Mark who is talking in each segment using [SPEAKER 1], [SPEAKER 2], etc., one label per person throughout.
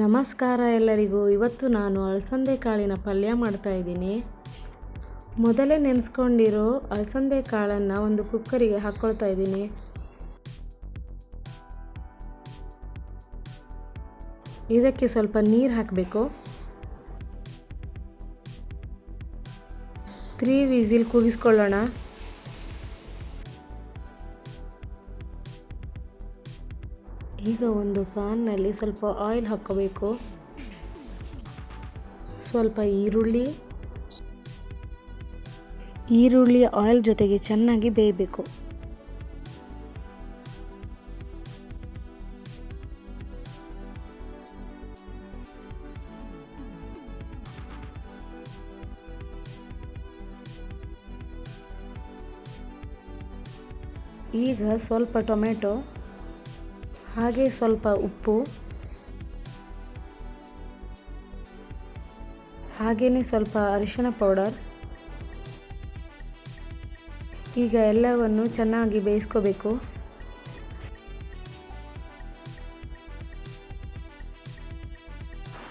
[SPEAKER 1] ನಮಸ್ಕಾರ ಎಲ್ಲರಿಗೂ. ಇವತ್ತು ನಾನು ಅಲಸಂದೆ ಕಾಳಿನ ಪಲ್ಯ ಮಾಡ್ತಾ ಇದ್ದೀನಿ. ಮೊದಲೇ ನೆನೆಸ್ಕೊಂಡಿರೋ ಅಲಸಂದೆ ಕಾಳನ್ನು ಒಂದು ಕುಕ್ಕರಿಗೆ ಹಾಕ್ಕೊಳ್ತಾ ಇದ್ದೀನಿ. ಇದಕ್ಕೆ ಸ್ವಲ್ಪ ನೀರು ಹಾಕಬೇಕು. ತ್ರೀ ವಿಸಿಲ್ ಕೂಗಿಸ್ಕೊಳ್ಳೋಣ ಈಗ ಒಂದು ಪ್ಯಾನ್ನಲ್ಲಿ ಸ್ವಲ್ಪ ಆಯಿಲ್ ಹಾಕ್ಕೋಬೇಕು. ಸ್ವಲ್ಪ ಈರುಳ್ಳಿ. ಈರುಳ್ಳಿ ಆಯಿಲ್ ಜೊತೆಗೆ ಚೆನ್ನಾಗಿ ಬೇಯಬೇಕು. ಈಗ ಸ್ವಲ್ಪ ಟೊಮೆಟೊ. ಹಾಗೆ ಸ್ವಲ್ಪ ಉಪ್ಪು. ಹಾಗೆಯೇ ಸ್ವಲ್ಪ ಅರಿಶಿನ ಪೌಡರ್. ಈಗ ಎಲ್ಲವನ್ನು ಚೆನ್ನಾಗಿ ಬೇಯಿಸ್ಕೋಬೇಕು.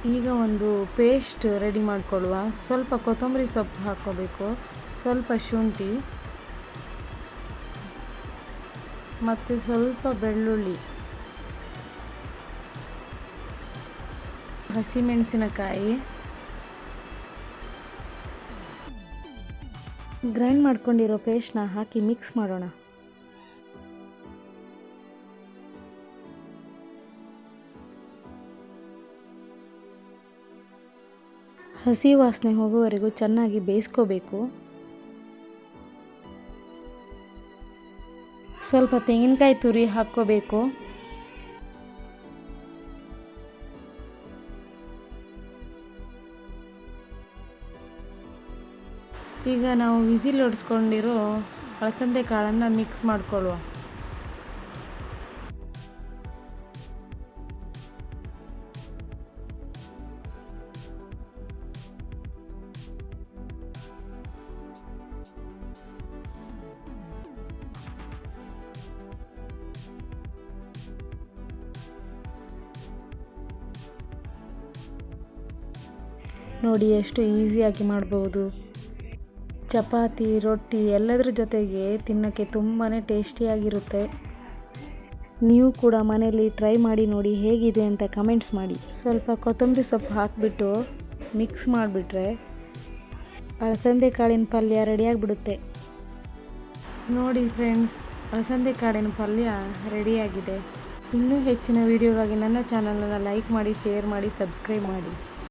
[SPEAKER 1] ಈಗ ಒಂದು ಪೇಸ್ಟ್ ರೆಡಿ ಮಾಡಿಕೊಳ್ಳುವ. ಸ್ವಲ್ಪ ಕೊತ್ತಂಬರಿ ಸೊಪ್ಪು ಹಾಕ್ಕೋಬೇಕು. ಸ್ವಲ್ಪ ಶುಂಠಿ. ಮತ್ತು ಸ್ವಲ್ಪ ಬೆಳ್ಳುಳ್ಳಿ. ಹಸಿಮೆಣಸಿನಕಾಯಿ. ಗ್ರೈಂಡ್ ಮಾಡ್ಕೊಂಡಿರೋ ಪೇಸ್ಟ್ನ ಹಾಕಿ ಮಿಕ್ಸ್ ಮಾಡೋಣ. ಹಸಿ ವಾಸನೆ ಹೋಗುವವರೆಗೂ ಚೆನ್ನಾಗಿ ಬೇಯಿಸ್ಕೋಬೇಕು. ಸ್ವಲ್ಪ ತೆಂಗಿನಕಾಯಿ ತುರಿ ಹಾಕ್ಕೋಬೇಕು. ಈಗ ನಾವು ವಿಸಿಲ್ ಹೊಡ್ಸ್ಕೊಂಡಿರೋ ಅಲಸಂದೆ ಕಾಳನ್ನು ಮಿಕ್ಸ್ ಮಾಡಿಕೊಳ್ಳುವ. ನೋಡಿ ಎಷ್ಟು ಈಸಿಯಾಗಿ ಮಾಡ್ಬೋದು. ಚಪಾತಿ, ರೊಟ್ಟಿ ಎಲ್ಲದರ ಜೊತೆಗೆ ತಿನ್ನೋಕ್ಕೆ ತುಂಬಾ ಟೇಸ್ಟಿಯಾಗಿರುತ್ತೆ. ನೀವು ಕೂಡ ಮನೆಯಲ್ಲಿ ಟ್ರೈ ಮಾಡಿ ನೋಡಿ ಹೇಗಿದೆ ಅಂತ ಕಮೆಂಟ್ಸ್ ಮಾಡಿ. ಸ್ವಲ್ಪ ಕೊತ್ತಂಬರಿ ಸೊಪ್ಪು ಹಾಕಿಬಿಟ್ಟು ಮಿಕ್ಸ್ ಮಾಡಿಬಿಟ್ರೆ ಅಲಸಂದೆ ಕಾಳಿನ ಪಲ್ಯ ರೆಡಿಯಾಗಿಬಿಡುತ್ತೆ ನೋಡಿ ಫ್ರೆಂಡ್ಸ್ ಅಲಸಂದೆ ಕಾಳಿನ ಪಲ್ಯ ರೆಡಿಯಾಗಿದೆ ಇನ್ನೂ ಹೆಚ್ಚಿನ ವೀಡಿಯೋಗಾಗಿ ನನ್ನ ಚಾನಲನ್ನು ಲೈಕ್ ಮಾಡಿ ಶೇರ್ ಮಾಡಿ ಸಬ್ಸ್ಕ್ರೈಬ್ ಮಾಡಿ.